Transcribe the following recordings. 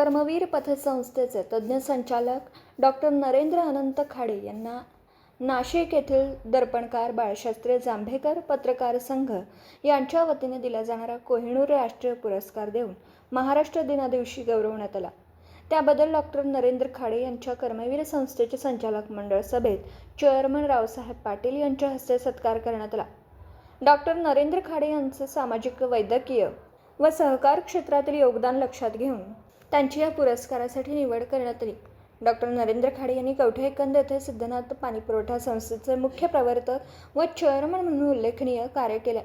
कर्मवीर पथसंस्थेचे तज्ज्ञ संचालक डॉक्टर नरेंद्र अनंत खाडे यांना नाशिक येथील दर्पणकार बाळशास्त्री जांभेकर पत्रकार संघ यांच्या वतीने दिला जाणारा कोहिनूर राष्ट्रीय पुरस्कार देऊन महाराष्ट्र दिनादिवशी गौरवण्यात आला. त्याबद्दल डॉक्टर नरेंद्र खाडे यांच्या कर्मवीर संस्थेचे संचालक मंडळ सभेत चेअरमन रावसाहेब पाटील यांच्या हस्ते सत्कार करण्यात आला. डॉक्टर नरेंद्र खाडे यांचे सामाजिक वैद्यकीय व सहकार क्षेत्रातील योगदान लक्षात घेऊन त्यांची या पुरस्कारासाठी निवड करण्यात आली. डॉक्टर नरेंद्र खाडे यांनी कवठे एकंद येथे सिद्धनाथ पाणीपुरवठा संस्थेचे मुख्य प्रवर्तक व चेअरमन म्हणून उल्लेखनीय कार्य केले.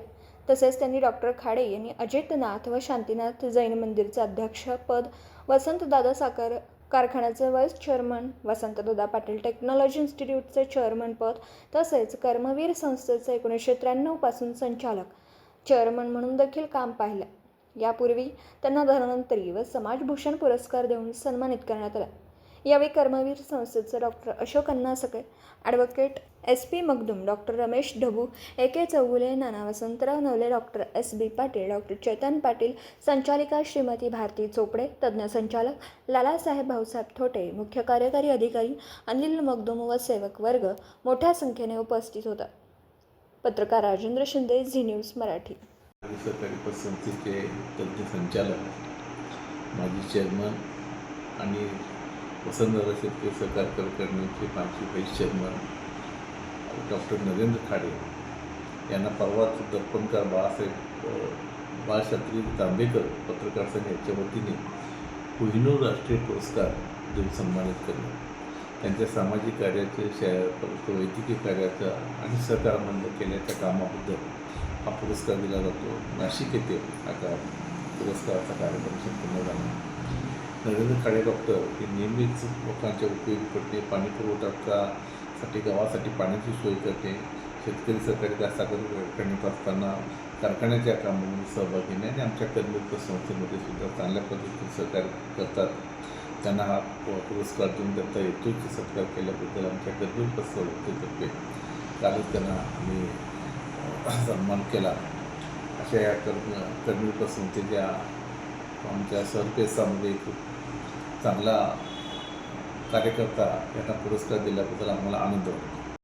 तसेच त्यांनी डॉक्टर खाडे यांनी अजितनाथ व शांतीनाथ जैन मंदिरचे अध्यक्षपद वसंतदादा साखर कारखान्याचे vice chairman Vasantdada Patil technology इन्स्टिट्यूटचे chairman पद तसेच कर्मवीर संस्थेचे एकोणीसशे त्र्याण्णवपासून संचालक चेअरमन म्हणून देखील काम पाहिलं. यापूर्वी त्यांना धन्वंतरी व समाजभूषण पुरस्कार देऊन सन्मानित करण्यात आला. यावेळी कर्मवीर संस्थेचे doctor Ashok अन्नासके advocate S P Magdum doctor Ramesh Dhabu A K Chougule Nana Vasantrao Navale doctor S B Patil doctor Chetan Patil संचालिका श्रीमती भारती चोपडे तज्ज्ञ संचालक लालासाहेब भाऊसाहेब थोटे मुख्य कार्यकारी अधिकारी अनिल मगदूम व सेवक वर्ग मोठ्या संख्येने उपस्थित होता. पत्रकार राजेंद्र शिंदे झी न्यूज मराठी. सहकारी पतसंस्थेचे तज्ज्ञ संचालक माजी चेअरमन आणि वसंतदादा शेतकरी सहकार करण्याचे माजी vice chairman doctor Narendra Khade यांना परवाच दर्पणकार बाळासाहेब बाळशास्त्री तांबेकर पत्रकार संघ याच्या वतीने कोहिनूर राष्ट्रीय पुरस्कार देऊन सन्मानित करणे त्यांच्या सामाजिक कार्याचे शा परत वैद्यकीय कार्याचा आणि सहकारमंद केल्याच्या कामाबद्दल हा पुरस्कार दिला जातो. नाशिक येथे आता पुरस्काराचा कार्यक्रम संपन्न झाला. नरेंद्र खाडे डॉक्टर हे नेहमीच लोकांच्या उपयोगी पडते. पाणी पुरवठासाठी गावासाठी पाण्याची सोय करते. शेतकरी सहकारी त्या साखर करण्यात असताना कारखान्याच्या कामामध्ये सहभागी घेणे आणि आमच्या कर्मयुक्त संस्थेमध्ये सुद्धा चांगल्या पद्धतीने सहकार्य करतात. त्यांना हा प- पुरस्कार देऊन त्यांचा यथोचित सत्कार केल्याबद्दल आमच्या कर्मयुक्त संस्थेतर्फे कालच त्यांना आम्ही सन्मान केला. अशा या कर्मी कर्मीपासून ते ज्या आमच्या सरपेसामध्ये खूप चांगला कार्यकर्ता यांना पुरस्कार दिल्याबद्दल आम्हाला आनंद वाटतो